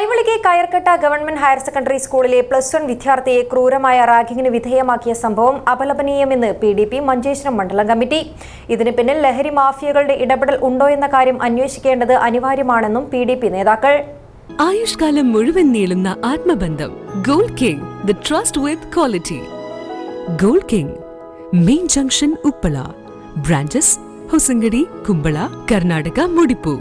പൈവിളിക്ക് Kayarkatta government higher secondary സ്കൂളിലെ plus one വിദ്യാർത്ഥിയെ ക്രൂരമായ റാഗിങ്ങിന് വിധേയമാക്കിയ സംഭവം അപലപനീയമെന്ന് പി ഡി പി മഞ്ചേശ്വരം മണ്ഡലം കമ്മിറ്റി. ഇതിന് പിന്നിൽ ലഹരി മാഫിയകളുടെ ഇടപെടൽ ഉണ്ടോ എന്ന കാര്യം അന്വേഷിക്കേണ്ടത് അനിവാര്യമാണെന്നും പി ഡി പി നേതാക്കൾ. ആയുഷ്കാലം മുഴുവൻ നീളുന്ന ആത്മബന്ധം. Gold king the trust with quality gold king main junction Uppala. Branches Hosangadi Kumbla Karnataka Mudipu.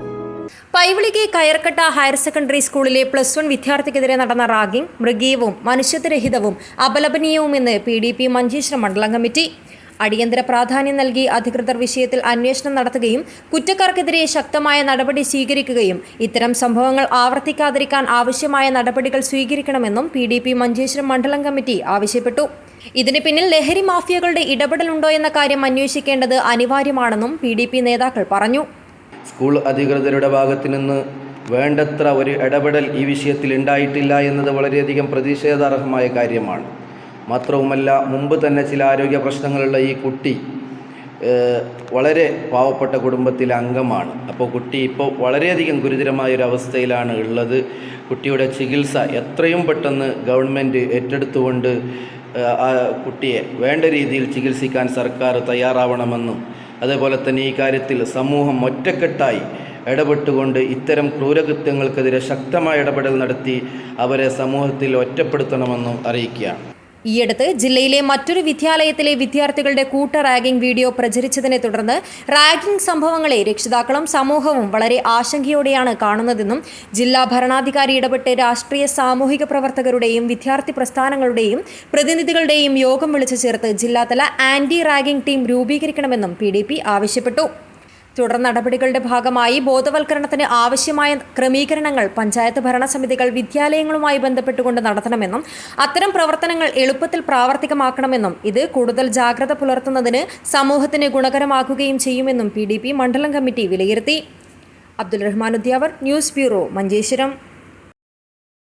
പൈവിളിക്ക് Kayarkatta higher secondary സ്കൂളിലെ പ്ലസ് വൺ വിദ്യാർത്ഥിക്കെതിരെ നടന്ന റാഗിംഗ് മൃഗീയവും മനുഷ്യത്വരഹിതവും അപലപനീയവുമെന്ന് പി ഡി പി മഞ്ചേശ്വരം മണ്ഡലം കമ്മിറ്റി. അടിയന്തര പ്രാധാന്യം നൽകി അധികൃതർ വിഷയത്തിൽ അന്വേഷണം നടത്തുകയും കുറ്റക്കാർക്കെതിരെ ശക്തമായ നടപടി സ്വീകരിക്കുകയും ഇത്തരം സംഭവങ്ങൾ ആവർത്തിക്കാതിരിക്കാൻ ആവശ്യമായ നടപടികൾ സ്വീകരിക്കണമെന്നും പി ഡി പി മഞ്ചേശ്വരം മണ്ഡലം കമ്മിറ്റി ആവശ്യപ്പെട്ടു. ഇതിന് പിന്നിൽ ലഹരി മാഫിയകളുടെ ഇടപെടലുണ്ടോ എന്ന കാര്യം അന്വേഷിക്കേണ്ടത് അനിവാര്യമാണെന്നും പി നേതാക്കൾ പറഞ്ഞു. സ്കൂൾ അധികൃതരുടെ ഭാഗത്ത് നിന്ന് വേണ്ടത്ര ഒരു ഇടപെടൽ ഈ വിഷയത്തിൽ ഉണ്ടായിട്ടില്ല എന്നത് വളരെയധികം പ്രതിഷേധാർഹമായ കാര്യമാണ്. മാത്രവുമല്ല മുമ്പ് തന്നെ ചില ആരോഗ്യ പ്രശ്നങ്ങളുള്ള ഈ കുട്ടി വളരെ പാവപ്പെട്ട കുടുംബത്തിലെ അംഗമാണ്. അപ്പോൾ കുട്ടി ഇപ്പോൾ വളരെയധികം ഗുരുതരമായ ഒരു അവസ്ഥയിലാണ് ഉള്ളത്. കുട്ടിയുടെ ചികിത്സ എത്രയും പെട്ടെന്ന് ഗവൺമെന്റ് ഏറ്റെടുത്തുകൊണ്ട് കുട്ടിയെ വേണ്ട രീതിയിൽ ചികിത്സിക്കാൻ സർക്കാർ തയ്യാറാവണമെന്നും അതേപോലെ തന്നെ ഈ കാര്യത്തിൽ സമൂഹം ഒറ്റക്കെട്ടായി ഇടപെട്ടുകൊണ്ട് ഇത്തരം ക്രൂരകൃത്യങ്ങൾക്കെതിരെ ശക്തമായ ഇടപെടൽ നടത്തി അവരെ സമൂഹത്തിൽ ഒറ്റപ്പെടുത്തണമെന്നും അറിയിക്കുകയാണ്. ഈയടുത്ത് ജില്ലയിലെ മറ്റൊരു വിദ്യാലയത്തിലെ വിദ്യാർത്ഥികളുടെ കൂട്ട റാഗിംഗ് വീഡിയോ പ്രചരിച്ചതിനെ തുടർന്ന് റാഗിംഗ് സംഭവങ്ങളെ രക്ഷിതാക്കളും സമൂഹവും വളരെ ആശങ്കയോടെയാണ് കാണുന്നതെന്നും ജില്ലാ ഭരണാധികാരി ഇടപെട്ട് രാഷ്ട്രീയ സാമൂഹിക പ്രവർത്തകരുടെയും വിദ്യാർത്ഥി പ്രസ്ഥാനങ്ങളുടെയും പ്രതിനിധികളുടെയും യോഗം വിളിച്ചു ചേർത്ത് ജില്ലാതല ആന്റി റാഗിംഗ് ടീം രൂപീകരിക്കണമെന്നും പി ആവശ്യപ്പെട്ടു. തുടർ നടപടികളുടെ ഭാഗമായി ബോധവൽക്കരണത്തിന് ആവശ്യമായ ക്രമീകരണങ്ങൾ പഞ്ചായത്ത് ഭരണസമിതികൾ വിദ്യാലയങ്ങളുമായി ബന്ധപ്പെട്ടുകൊണ്ട് നടത്തണമെന്നും അത്തരം പ്രവർത്തനങ്ങൾ എളുപ്പത്തിൽ പ്രാവർത്തികമാക്കണമെന്നും ഇത് കൂടുതൽ ജാഗ്രത പുലർത്തുന്നതിന് സമൂഹത്തിന് ഗുണകരമാക്കുകയും ചെയ്യുമെന്നും പി മണ്ഡലം കമ്മിറ്റി വിലയിരുത്തി. Abdul Rahman Udyavar news bureau Manjeshwaram.